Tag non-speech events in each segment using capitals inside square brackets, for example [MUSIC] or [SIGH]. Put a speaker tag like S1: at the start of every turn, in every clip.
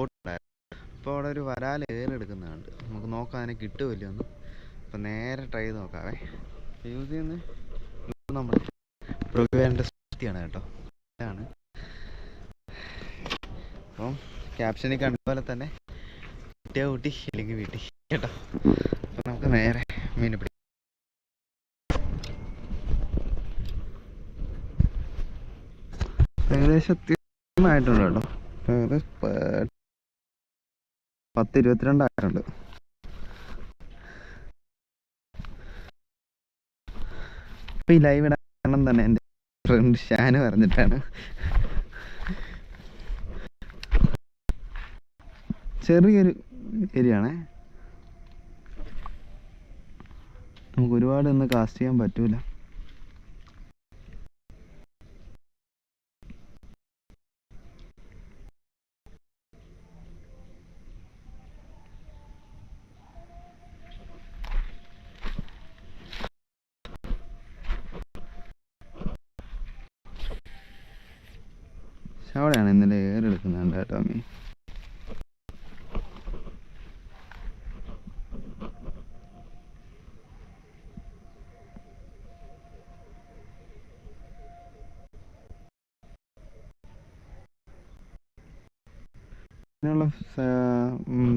S1: അവിടെ ഒരു വരാൽ ഏറെടുക്കുന്നുണ്ട് നമുക്ക് നോക്കാം അതിനെ കിട്ടുമല്ലോ ഒന്ന് അപ്പം നേരെ ട്രൈ ചെയ്ത് നോക്കാവേ. യൂസ് ചെയ്യുന്ന നമ്മൾ പ്രൊഗുവേന്റെ ശക്തിയാണ് കേട്ടോ. ഇതാണ്. അപ്പം ക്യാപ്ഷനിൽ കണ്ട പോലെ തന്നെ കിട്ടിയ കൂട്ടി ഇല്ലെങ്കിൽ വീട്ടി. കേട്ടോ. അപ്പം നമുക്ക് നേരെ മീൻ പിടി ഏകദേശം അത്യാവശ്യമായിട്ടുണ്ട് കേട്ടോ. ഏകദേശം പത്ത് ഇരുപത്തിരണ്ടായിട്ടുണ്ട് ഇപ്പം ഈ ലൈവ് ഇടാൻ കാരണം തന്നെ എന്റെ ഫ്രണ്ട് ഷാന് പറഞ്ഞിട്ടാണ്. ചെറിയൊരു ഏരിയ ആണേ നമുക്ക് ഒരുപാട് ഇന്ന് കാസ്റ്റ് ചെയ്യാൻ പറ്റൂല പക്ഷെ അവിടെയാണ് ഇന്നലെ ഏറെടുക്കുന്നുണ്ട് dummy.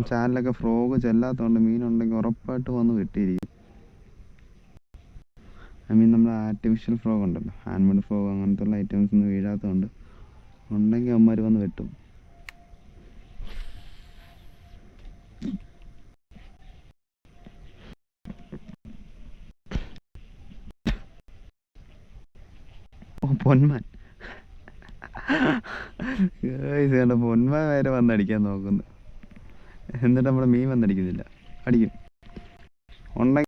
S1: ചാനലൊക്കെ ഫ്രോഗ് ചെല്ലാത്തതുകൊണ്ട് മീനുണ്ടെങ്കിൽ ഉറപ്പായിട്ട് വന്ന് കിട്ടിയിരിക്കും ഐ മീൻ നമ്മുടെ ആർട്ടിഫിഷ്യൽ ഫ്രോഗ് ഉണ്ടല്ലോ. ഹാൻഡ്മെയ്ഡ് ഫ്രോഗ് അങ്ങനത്തെ ഉള്ള ഐറ്റംസ് ഒന്നും വീഴാത്തതുകൊണ്ട് ഉണ്ടെങ്കിൽ അവന്മാർ വന്ന് വെട്ടും. പൊന്മാൻ. കണ്ട പൊന്മാൻ വരെ വന്നടിക്കാൻ നോക്കുന്നു. എന്നിട്ട് നമ്മുടെ മീൻ വന്നടിക്കുന്നില്ല. അടിക്കും. ഉണ്ടെങ്കിൽ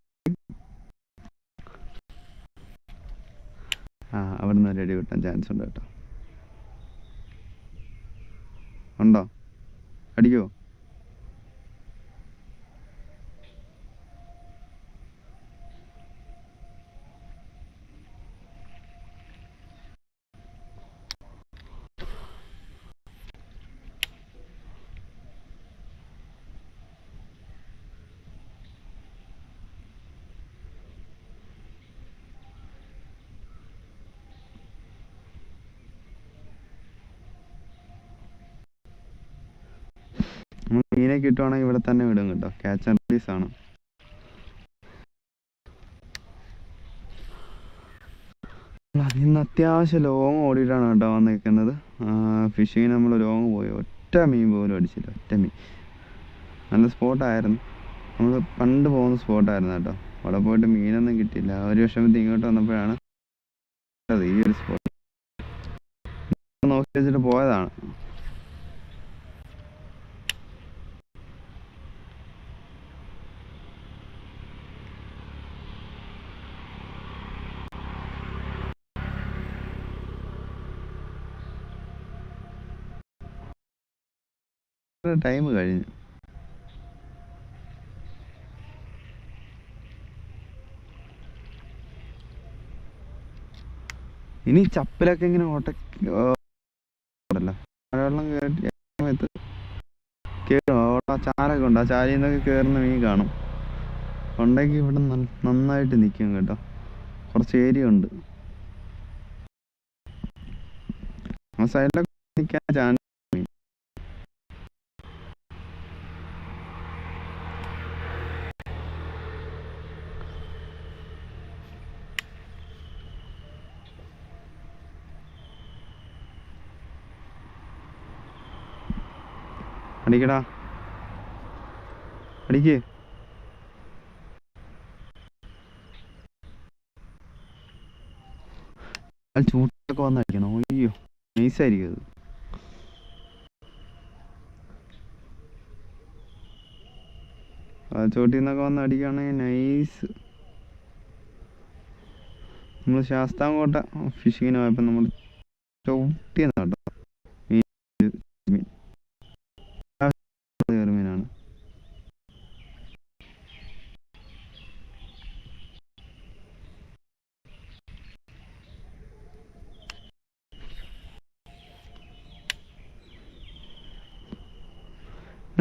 S1: ആ അവിടെ നിന്ന് റെഡി കിട്ടാൻ ചാൻസ് ഉണ്ട് കേട്ടോ. ഉണ്ടോ? അടിക്കുമോ മീനെ കിട്ടുവാണെങ്കിൽ ഇവിടെ തന്നെ വിടും കേട്ടോ. ക്യാച്ച് ആൻഡ് റിലീസ് ആണ്. ഇന്ന് അത്യാവശ്യം ലോങ് ഓടിയിട്ടാണ് കേട്ടോ വന്നിരിക്കുന്നത്. ഫിഷിങ്ങിന് നമ്മൾ ലോങ് പോയി. ഒറ്റ മീൻ പോലും അടിച്ചില്ല. ഒറ്റ മീൻ. നല്ല സ്പോട്ടായിരുന്നു നമ്മൾ പണ്ട് പോകുന്ന സ്പോട്ടായിരുന്നു കേട്ടോ. അവിടെ പോയിട്ട് മീനൊന്നും കിട്ടിയില്ല. ഒരു വിഷമത്തിൽ ഇങ്ങോട്ട് വന്നപ്പോഴാണ് ഈ ഒരു സ്പോട്ട് നോക്കി വെച്ചിട്ട് പോയതാണ്. ടൈം കഴിഞ്ഞു. ഇനി ചപ്പിലൊക്കെ ഇങ്ങനെ ഓട്ടല്ലോ മഴവെള്ളം അവിടെ ചാലൊക്കെ ഉണ്ട്. ആ ചാരിയിൽ നിന്നൊക്കെ കയറുന്ന മീൻ കാണും. ഉണ്ടെങ്കിൽ ഇവിടെ നന്നായിട്ട് നിൽക്കും കേട്ടോ. കുറച്ച് ഏരിയ ഉണ്ട്. ആ സൈഡിലൊക്കെ നിൽക്കാൻ ചാൻസ് അടിക്കടാ. അടിക്ക്. ചൂട്ടൊക്കെ വന്ന് അടിക്കണം? അയ്യോ നൈസായിരിക്കും അത്. ആ ചോട്ടിൽ നിന്നൊക്കെ വന്ന് അടിക്കുകയാണെങ്കിൽ നൈസ് നമ്മൾ ശാസ്താംകോട്ട ഫിഷിങ്ങിന് പോയപ്പോൾ നമ്മൾ ചവിട്ടിയെന്ന് കേട്ടോ മീൻ മീൻ കയറി മീനാണ്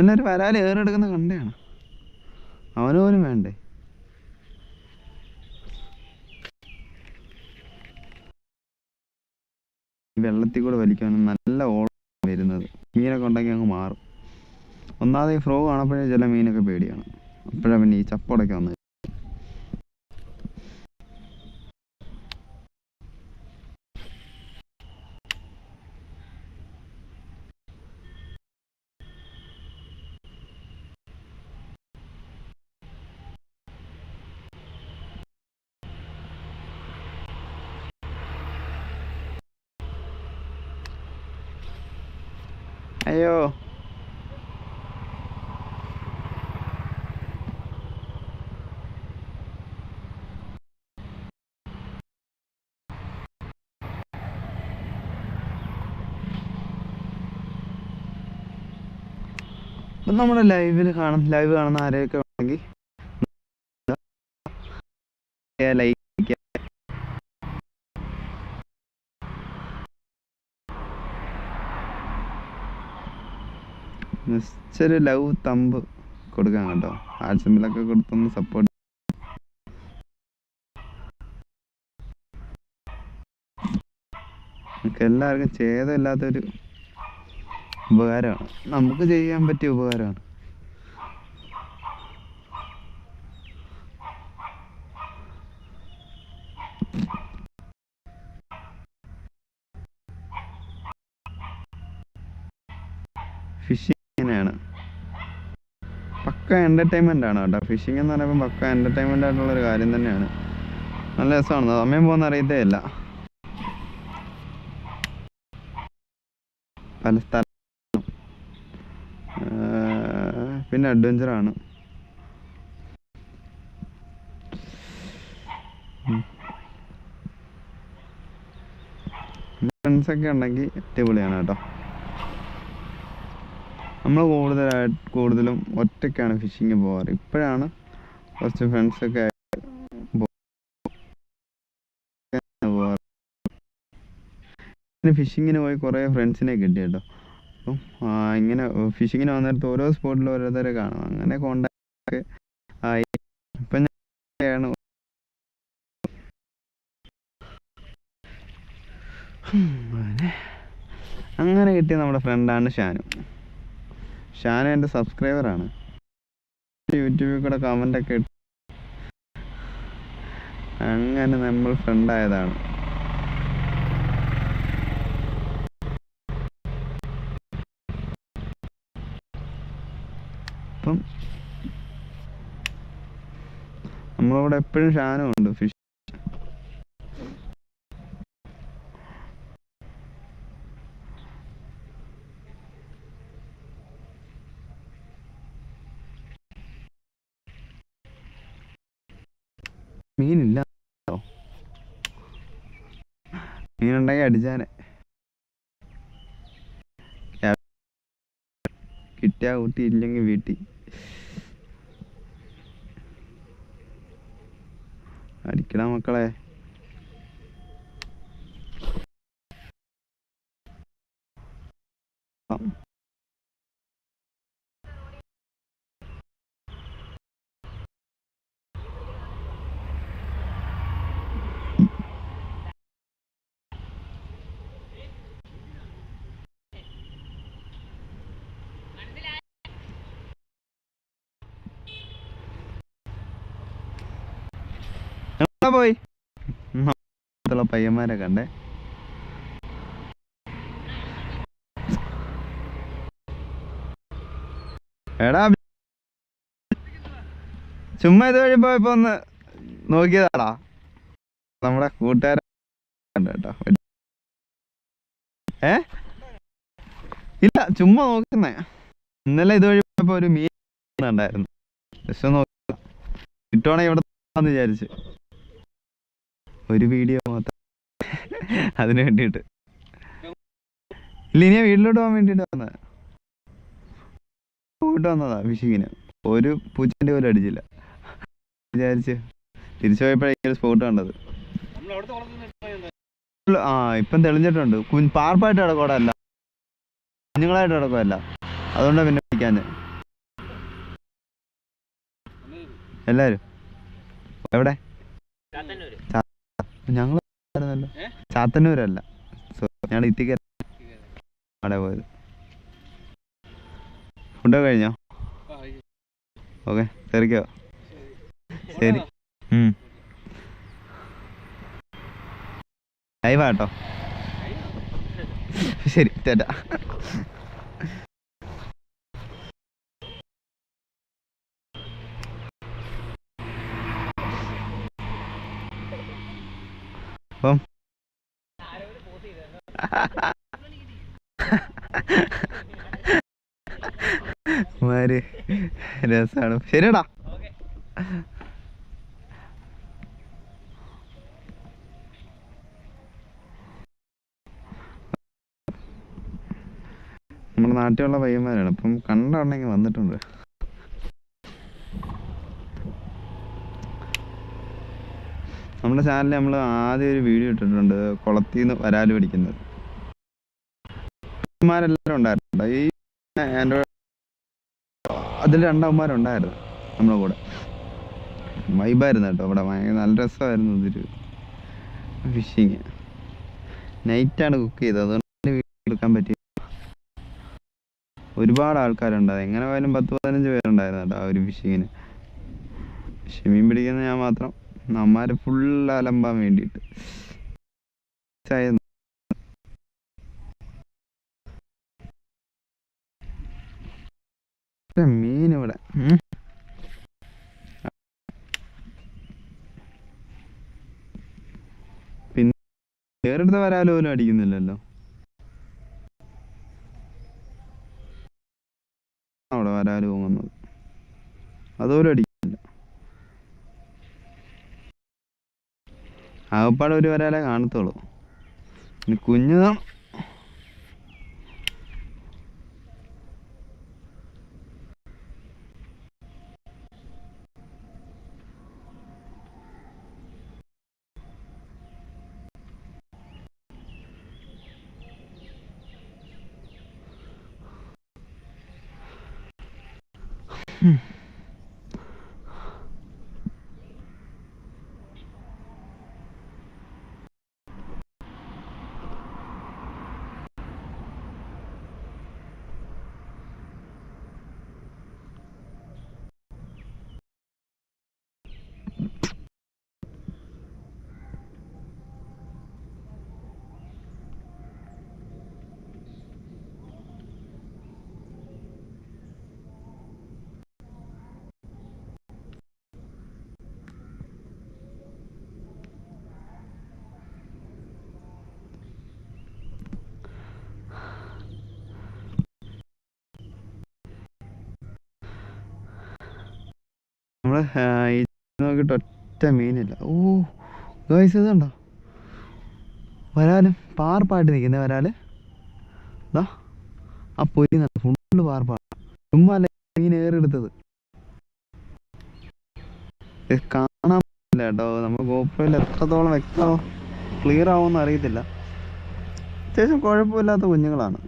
S1: പിന്നെ ഒരു വരാൽ ഏറെടുക്കുന്ന കണ്ടയാണ്. അവന് പോലും വേണ്ടേ? വെള്ളത്തിൽ കൂടെ വലിക്കാൻ നല്ല ഓളം വരുന്നത്. മീനൊക്കെ ഉണ്ടെങ്കിൽ അങ്ങ് മാറും. ഒന്നാമത് ഈ ഫ്രോ കാണപ്പോഴേ ചില മീനൊക്കെ പേടിയാണ്. അപ്പോഴാണ് പിന്നെ ഈ ചപ്പടൊക്കെ വന്നത് അയ്യോ ഇപ്പം നമ്മുടെ ലൈവിൽ കാണും ലൈവ് കാണുന്ന ആരെയൊക്കെ ഉണ്ടെങ്കിൽ ലൈക്ക് ലവ് തമ്പ് കൊടുക്കാം കേട്ടോ. ആഴ്ചമ്പിലൊക്കെ കൊടുത്തൊന്ന് സപ്പോർട്ട് എല്ലാവർക്കും ഛേദമില്ലാത്തൊരു ഉപകാരമാണ് നമുക്ക് ചെയ്യാൻ പറ്റിയ ഉപകാരമാണ്. ഫിഷിങ് ഇങ്ങനെയാണ് പക്ക എന്റർടൈൻമെന്റ് ആണ് കേട്ടോ. ഫിഷിംഗ് എന്ന് പറയുമ്പോൾ പക്ക എന്റർടൈൻമെന്റ് ആയിട്ടുള്ളൊരു കാര്യം തന്നെയാണ്. നല്ല രസമാണ്. സമയം പോകുന്ന അറിയത്തേ ഇല്ല. പല സ്ഥലം പിന്നെ അഡ്വഞ്ചറാണ് ഫ്രണ്ട്സൊക്കെ ഉണ്ടെങ്കിൽ അടിപൊളിയാണ് കേട്ടോ. നമ്മൾ കൂടുതലായിട്ട് കൂടുതലും ഒറ്റയ്ക്കാണ് ഫിഷിങ് പോകാറ് ഇപ്പോഴാണ് കുറച്ച് ഫ്രണ്ട്സൊക്കെ പോകാറ് ഫിഷിങ്ങിന് പോയി കുറേ ഫ്രണ്ട്സിനെ കിട്ടി കേട്ടോ. അപ്പം ഇങ്ങനെ ഫിഷിങ്ങിന് വന്നിടത്ത് ഓരോ സ്പോട്ടിൽ ഓരോരുത്തരെ കാണും. അങ്ങനെ കോണ്ടാക്ട് ആയി. ഇപ്പം ഞാൻ അങ്ങനെ. അങ്ങനെ കിട്ടിയ നമ്മുടെ ഫ്രണ്ടാണ് ഷാനു. ഷാനു എന്റെ സബ്സ്ക്രൈബറാണ് യൂട്യൂബിൽ കൂടെ കമന്റ് ഒക്കെ ഇട്ട്. അങ്ങനെ നമ്മൾ ഫ്രണ്ടായതാണ് അപ്പം നമ്മളവിടെ എപ്പോഴും ഷാനുണ്ട് ഫിഷ് മീനില്ല. മീനുണ്ടെങ്കിൽ അടിച്ചാനെ കിട്ടിയാ കൂട്ടി ഇല്ലെങ്കിൽ വീട്ടിൽ. അടിക്കണ മക്കളെ. പോയി. പയ്യന്മാരെ കണ്ടേ. എടാ ചുമ്മാ ഇത് വഴി പോയപ്പോ ഒന്ന് നോക്കിയതാടാ. നമ്മുടെ കൂട്ടുകാരൻ കേട്ടോ ഏ? ഇല്ല ചുമ്മാ നോക്കുന്നേ. ഇന്നലെ ഇത് വഴി പോയപ്പോ ഒരു മീൻ ഉണ്ടായിരുന്നു. ജസ്റ്റ് നോക്കുക കിട്ടുവാണെങ്കിൽ ഇവിടെ വിചാരിച്ച്. ഒരു വീഡിയോ മാത്രം. അതിന് വേണ്ടിയിട്ട്. ഇല്ല വീട്ടിലോട്ട് പോകാൻ വേണ്ടിയിട്ട് വന്നത്. പോയിട്ട് വന്നതാ ഫിഷിങ്ങിന് ഒരു പൂച്ചന്റെ പോലും അടിച്ചില്ല. വിചാരിച്ച് തിരിച്ചു പോയപ്പോഴാണ് സ്പോട്ട് കണ്ടത്. ആ ഇപ്പം തെളിഞ്ഞിട്ടുണ്ട്. കു പാർപ്പായിട്ട് കിടക്കോടല്ല കുഞ്ഞുങ്ങളായിട്ട് അടക്കമല്ല അതുകൊണ്ടാണ് പിന്നെ പിടിക്കാൻ എല്ലാവരും എവിടെ? ഞങ്ങൾ ചാത്തന്നൂരല്ല. ഞങ്ങൾ ഇത്തിക്കര അവിടെ പോയത്. ഫുഡൊക്കെ കഴിഞ്ഞോ? ഓക്കെ തെറിക്കോ? ശരി. ഉം. ലൈവാ ശരി ചേട്ടാ അപ്പം. മാര് രസാണ്. ശരിടാ നമ്മുടെ നാട്ടിലുള്ള പയ്യന്മാരാണ്. അപ്പം കണ്ടാണെങ്കിൽ വന്നിട്ടുണ്ട്. നമ്മുടെ ചാനലിൽ നമ്മൾ ആദ്യം ഒരു വീഡിയോ ഇട്ടിട്ടുണ്ട് കുളത്തിൽ നിന്ന് വരാൽ പിടിക്കുന്നത്. അമ്മമാരെല്ലാവരും ഉണ്ടായിരുന്നു. ഈ എന്റെ അതിൽ രണ്ടമ്മമാരുണ്ടായിരുന്നു നമ്മുടെ കൂടെ. വൈബായിരുന്നു കേട്ടോ അവിടെ ഭയങ്കര നല്ല രസമായിരുന്നു ഇതൊരു ഫിഷിങ് നൈറ്റാണ് കുക്ക് ചെയ്തത്. അതുകൊണ്ട് വീഡിയോ എടുക്കാൻ പറ്റി ഒരുപാട് ആൾക്കാരുണ്ട്. എങ്ങനെ പോയാലും പത്ത് പതിനഞ്ച് പേരുണ്ടായിരുന്നു കേട്ടോ ആ ഒരു ഫിഷിങ്ങിന് പക്ഷെ മീൻ പിടിക്കുന്ന ഞാൻ മാത്രം നമ്മാര് ഫുൾ അലമ്പാൻ വേണ്ടിട്ട്. മീൻ ഇവിടെ. പിന്നെ വേറെടുത്ത് വരാലോ പോലും അടിക്കുന്നില്ലല്ലോ. അവിടെ വരാൽ പോകുന്നത്. അതുപോലും അടിക്കുന്നില്ല ആകപ്പാടെ ഒരു വരാലേ കാണത്തുള്ളൂ. ഇനി നമ്മൾ നോക്കിയിട്ട് ഒറ്റ മീനില്ല. ഓ ഗൈസ് ഇതുണ്ടോ? വരാലും പാർപ്പായിട്ട് നിൽക്കുന്ന വരാൽ. ഇതാ ആ പൊരി ഫുള്ള് പാർപ്പാണ് ചുമ്മാ അല്ല മീൻ ഏറെടുത്തത് കാണാൻ പറ്റില്ല കേട്ടോ. നമ്മൾ ഗോപ്രയിൽ എത്രത്തോളം വ്യക്തമോ ക്ലിയർ ആവുമെന്ന് അറിയത്തില്ല. അത്യാവശ്യം കുഴപ്പമില്ലാത്ത കുഞ്ഞുങ്ങളാണ്.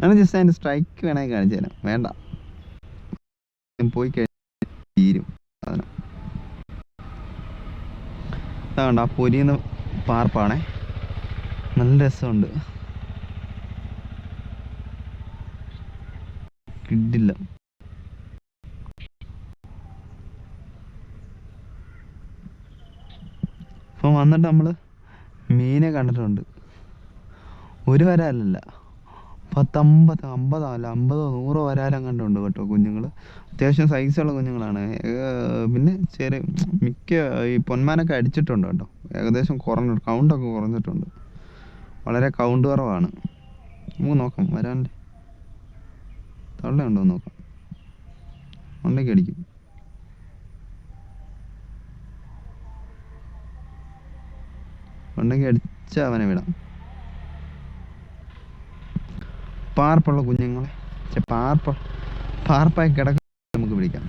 S1: ഞാൻ ജസ്റ്റ് അതിന്റെ സ്ട്രൈക്ക് വേണമെങ്കിൽ കാണിച്ചു തരാം വേണ്ട. പോയി കഴിഞ്ഞാൽ തീരും. സാധനം അതുകൊണ്ട് ആ പൊരിയുന്ന പാർപ്പാണേ. നല്ല രസമുണ്ട്. കിഡില്ല ഇപ്പം വന്നിട്ട് നമ്മൾ മീനെ കണ്ടിട്ടുണ്ട്. ഒരു വരാലല്ല പത്തമ്പത് അമ്പതോ അല്ല അമ്പതോ നൂറോ വരാലും കണ്ടുണ്ട് കേട്ടോ കുഞ്ഞുങ്ങൾ അത്യാവശ്യം സൈസുള്ള കുഞ്ഞുങ്ങളാണ്. പിന്നെ ചെറിയ മിക്ക ഈ പൊന്മാനൊക്കെ അടിച്ചിട്ടുണ്ട് കേട്ടോ. ഏകദേശം കുറഞ്ഞു കൗണ്ടൊക്കെ കുറഞ്ഞിട്ടുണ്ട്. വളരെ കൗണ്ട് കുറവാണ്. നമുക്ക് നോക്കാം വരാന്റെ തള്ളയുണ്ടോ നോക്കാം. ഉണ്ടെങ്കിൽ അടിക്കും. ഉണ്ടെങ്കിൽ അടിച്ച അവനെ വിടാം. പാർപ്പുള്ള കുഞ്ഞുങ്ങളെ. പാർപ്പ് പാർപ്പ പാർപ്പായി കിടക്ക നമുക്ക് പിടിക്കാം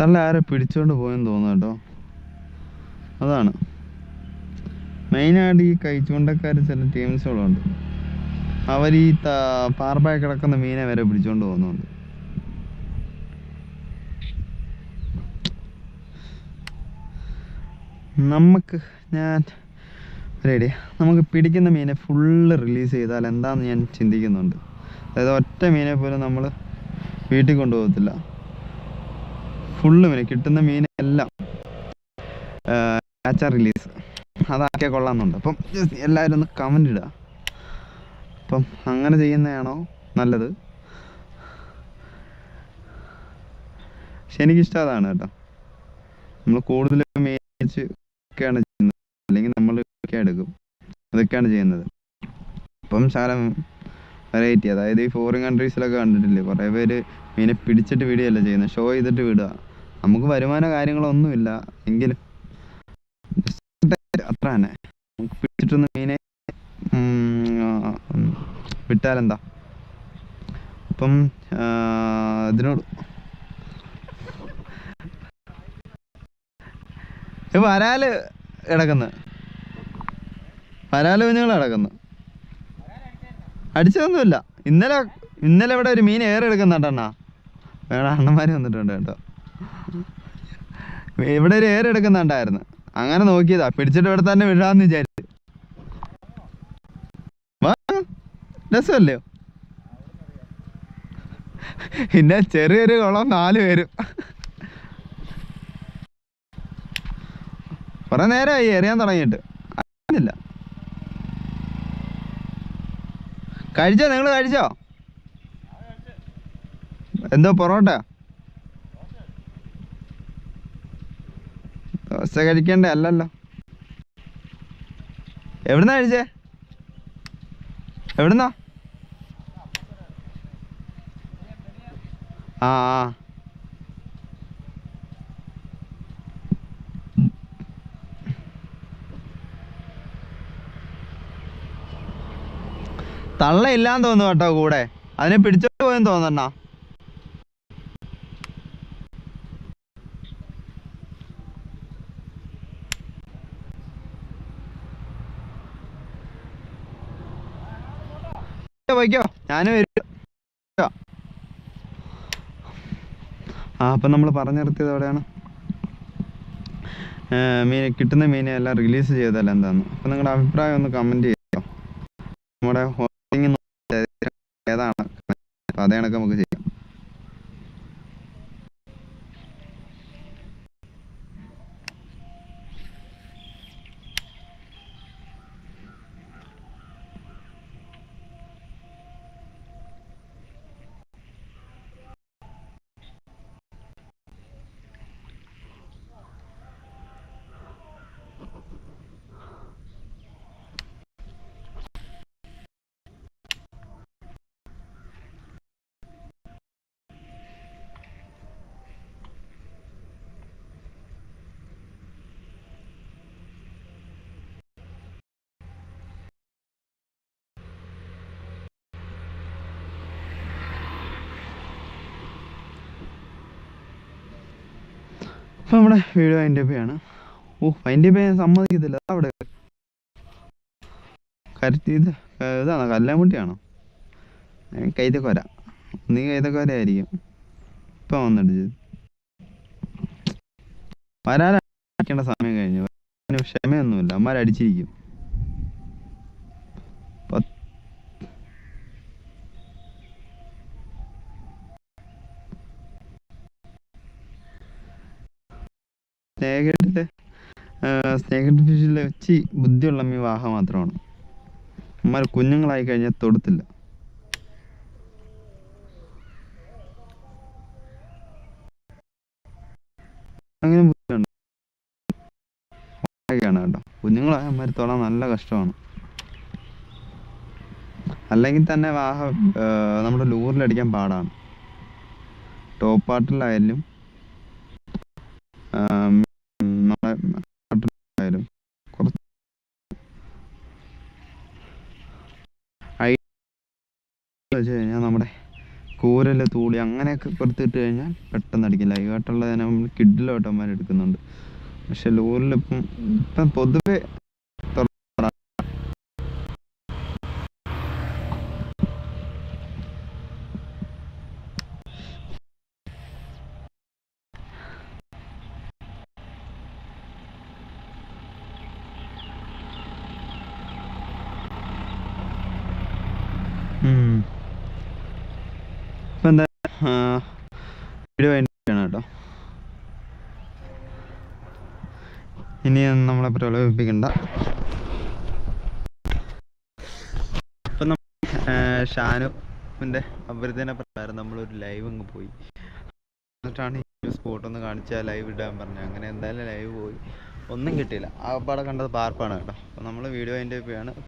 S1: തള്ള ആരെ പിടിച്ചോണ്ട് പോയെന്ന് തോന്നുന്നു കേട്ടോ. അതാണ്. മെയിനായിട്ട് ഈ കൈച്ചൂണ്ടക്കാർ ചില ടീംസുകളുണ്ട് അവർ ഈ പാർപ്പായി കിടക്കുന്ന മീനെ വരെ പിടിച്ചോണ്ട് പോകുന്നുണ്ട്. നമുക്ക് ഞാൻ റെഡി നമുക്ക് പിടിക്കുന്ന മീനെ ഫുള്ള് റിലീസ് ചെയ്താൽ എന്താന്ന് ഞാൻ ചിന്തിക്കുന്നുണ്ട്. അതായത് ഒറ്റ മീനെ പോലും നമ്മൾ വീട്ടിൽ കൊണ്ടുപോകത്തില്ല. ഫുള്ള് മീൻ കിട്ടുന്ന മീനെല്ലാം കാച്ച റിലീസ് അതാക്കിയാൽ കൊള്ളാമെന്നുണ്ട്. അപ്പം എല്ലാവരും ഒന്ന് കമന്റ് ഇടുക. അപ്പം അങ്ങനെ ചെയ്യുന്നതാണോ നല്ലത്? പക്ഷെ എനിക്കിഷ്ടം അതാണ് കേട്ടോ. നമ്മൾ കൂടുതൽ മേടിച്ച് ഒക്കെയാണ് ചെയ്യുന്നത്. അല്ലെങ്കിൽ നമ്മൾ ഒക്കെ എടുക്കും. അതൊക്കെയാണ് ചെയ്യുന്നത്. അപ്പം ശാലം വെറൈറ്റി അതായത് ഈ ഫോറിൻ കൺട്രീസിലൊക്കെ കണ്ടിട്ടില്ലേ? കുറേ പേര് മീനെ പിടിച്ചിട്ട് വിടുകയല്ല ചെയ്യുന്നത്? ഷോ ചെയ്തിട്ട് വിടുക. നമുക്ക് വരുമാന കാര്യങ്ങളൊന്നുമില്ല. എങ്കിലും [LAUGHS] അത്ര തന്നെ. നമുക്ക് പിടിച്ചിട്ടൊന്ന് മീനെ വിട്ടാലെന്താ? അപ്പം ഇതിനോട് ഇത് വരാൽ കിടക്കുന്നു. വരാൽ കുഞ്ഞുങ്ങൾ കിടക്കുന്നു. അടിച്ചതൊന്നുമില്ല. ഇന്നലെ ഇന്നലെ ഇവിടെ ഒരു മീൻ ഏറെ എടുക്കുന്നുണ്ടെണ്ണ വേണം അണ്ണന്മാര് വന്നിട്ടുണ്ട് കേട്ടോ. ഇവിടെ ഒരു ഏറെ എടുക്കുന്നുണ്ടായിരുന്നു. അങ്ങനെ നോക്കിയതാ. പിടിച്ചിട്ട് ഇവിടെ തന്നെ വിടാന്ന് വിചാരിച്ചു. രസമല്ലയോ രസമല്ലേ? പിന്നെ ചെറിയൊരു കുളം നാല് പേരും. കുറെ നേരമായി എറിയാൻ തുടങ്ങിയിട്ട്. അറിയുന്നില്ല. കഴിച്ചോ? നിങ്ങൾ കഴിച്ചോ? എന്തോ പൊറോട്ട ദോശ കഴിക്കണ്ടേ അല്ലല്ലോ. എവിടുന്നാ കഴിച്ചേ? എവിടുന്നാ? ആ ആ. തള്ളയില്ലാന്ന് തോന്നുന്നു കേട്ടോ കൂടെ. അതിനെ പിടിച്ചോണ്ട് പോയെന്ന് തോന്നണ്ണ പോയിക്കോ ഞാൻ വരും. ആ അപ്പം നമ്മൾ പറഞ്ഞു നിർത്തിയത് എവിടെയാണ് മീൻ കിട്ടുന്ന മീനെ എല്ലാം റിലീസ് ചെയ്തല്ല എന്താന്ന്. അപ്പം നിങ്ങളുടെ അഭിപ്രായം ഒന്ന് കമന്റ് ചെയ്യാം? നമ്മുടെ ഹോട്ടിങ് ഏതാണ് അപ്പം അതേ കണക്ക് നമുക്ക് ചെയ്യാം അപ്പം നമ്മുടെ വീഡിയോ അതിന്റെ പേയാണ് ഓ അതിന്റെ പേ സമ്മതിക്കത്തില്ല. അവിടെ. കരുത്തി ഇത് ഇതാണോ കല്ലാമുട്ടിയാണോ കൈതക്കൊര. നീ കൈതക്കൊര ആയിരിക്കും ഇപ്പം വന്നിട്ട് വരാനടിക്കേണ്ട സമയം കഴിഞ്ഞു. വരാന് ക്ഷമയൊന്നുമില്ല. അമ്മമാരടിച്ചിരിക്കും പത്ത് സ്നേഹത്തിൽ സ്നേഹത്തിന്റെ ഫിഷിൽ വെച്ച് ബുദ്ധിയുള്ള മീൻ വാഹ മാത്രമാണ്. അമ്മാർ കുഞ്ഞുങ്ങളായി കഴിഞ്ഞാൽ തൊടുത്തില്ല. അങ്ങനെ ബുദ്ധിയുണ്ട്. കേട്ടോ. കുഞ്ഞുങ്ങളായ അമ്മമാർ തൊടാൻ നല്ല കഷ്ടമാണ്. അല്ലെങ്കിൽ തന്നെ വാഹ നമ്മുടെ ലൂറിലടിക്കാൻ പാടാണ്. ടോപ്പ് പാട്ടിലായാലും ആം, നമ്മുടെ നാട്ടിലായാലും കുറച്ച് ഐ വെച്ച് കഴിഞ്ഞാൽ നമ്മുടെ കൂരൽ തൂളി അങ്ങനെയൊക്കെ കൊടുത്തിട്ട് കഴിഞ്ഞാൽ പെട്ടെന്ന് അടിക്കും ലൈവായിട്ടുള്ള നമ്മൾ കിഡിലോട്ടന്മാർ എടുക്കുന്നുണ്ട്. പക്ഷെ ലോറിലിപ്പം ഇപ്പം പൊതുവെ തുറ- ഉം. ഇപ്പം എന്താ ആ, വീഡിയോ വേണ്ടിയാണ് കേട്ടോ. ഇനി നമ്മളെ പ്രലോഭിപ്പിക്കണ്ട അപ്പം നമ്മൾ ഷാനുവിന്റെ അഭ്യർത്ഥന പ്രകാരം നമ്മളൊരു ലൈവ് അങ്ങ് പോയി. എന്നിട്ടാണ് ഈ സ്പോട്ട് ഒന്ന് കാണിച്ചാൽ ലൈവ് ഇടാൻ പറഞ്ഞു അങ്ങനെ എന്തായാലും ലൈവ് പോയി. ഒന്നും കിട്ടിയില്ല. ആ കണ്ടത് പാർപ്പാണ് കേട്ടോ. അപ്പോൾ നമ്മൾ വീഡിയോ അതിന്റെ ആണ്